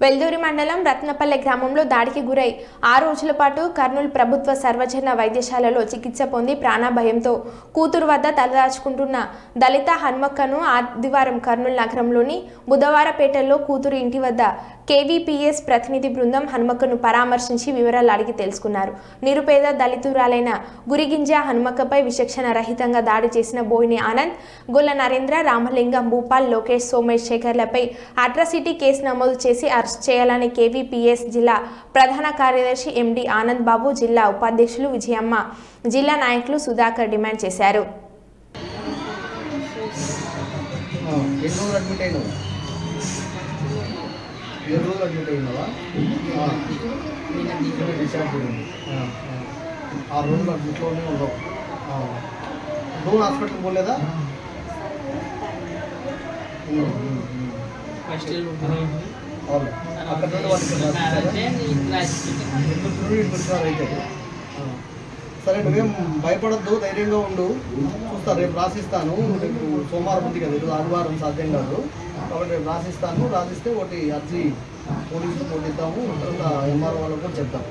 వెల్దూరి మండలం రత్నపల్లె గ్రామంలో దాడికి గురై ఆ రోజుల పాటు కర్నూలు ప్రభుత్వ సర్వజన వైద్యశాలలో చికిత్స పొంది ప్రాణభయంతో కూతురు వద్ద తలదాచుకుంటున్న దళిత హన్మక్కను ఆదివారం కర్నూలు నగరంలోని బుధవారపేటలో కూతురు ఇంటి వద్ద కేవీపీఎస్ ప్రతినిధి బృందం హనుమక్కను పరామర్శించి వివరాలు అడిగి తెలుసుకున్నారు. నిరుపేద దళితురాలైన గురిగింజ హనుమక్కపై విచక్షణ రహితంగా దాడి చేసిన బోయిని ఆనంద్ గొల్ల నరేంద్ర రామలింగం భూపాల్ లోకేష్ సోమేష్ శేఖర్లపై అట్రాసిటీ కేసు నమోదు చేసి అరెస్ట్ చేయాలని కేవీపీఎస్ జిల్లా ప్రధాన కార్యదర్శి ఎండి ఆనంద్ బాబు జిల్లా ఉపాధ్యక్షులు విజయమ్మ జిల్లా నాయకులు సుధాకర్ డిమాండ్ చేశారు. ఏడు రోజులు అడ్మిట్ అయినావా డిశ్చార్జ్ అయింది. ఆ, రోజులు అడ్మిట్లోనే ఆ. నువ్వు హాస్పిటల్కి పోలేదా? అక్కడ నుండి వచ్చినారు అయితే. సరే నువ్వేం భయపడద్దు ధైర్యంగా ఉండు. చూస్తా రేపు రాసిస్తాను. రేపు సోమవారం ఉంది కదా ఈరోజు ఆదివారం సాధ్యం కాదు. కాబట్టి రేపు రాసిస్తాను. రాసిస్తే ఒకటి అర్జీ పోలీసులు కొట్టిద్దాము తర్వాత ఎంఆర్ఓ వాళ్ళకు కూడా చెప్తాం.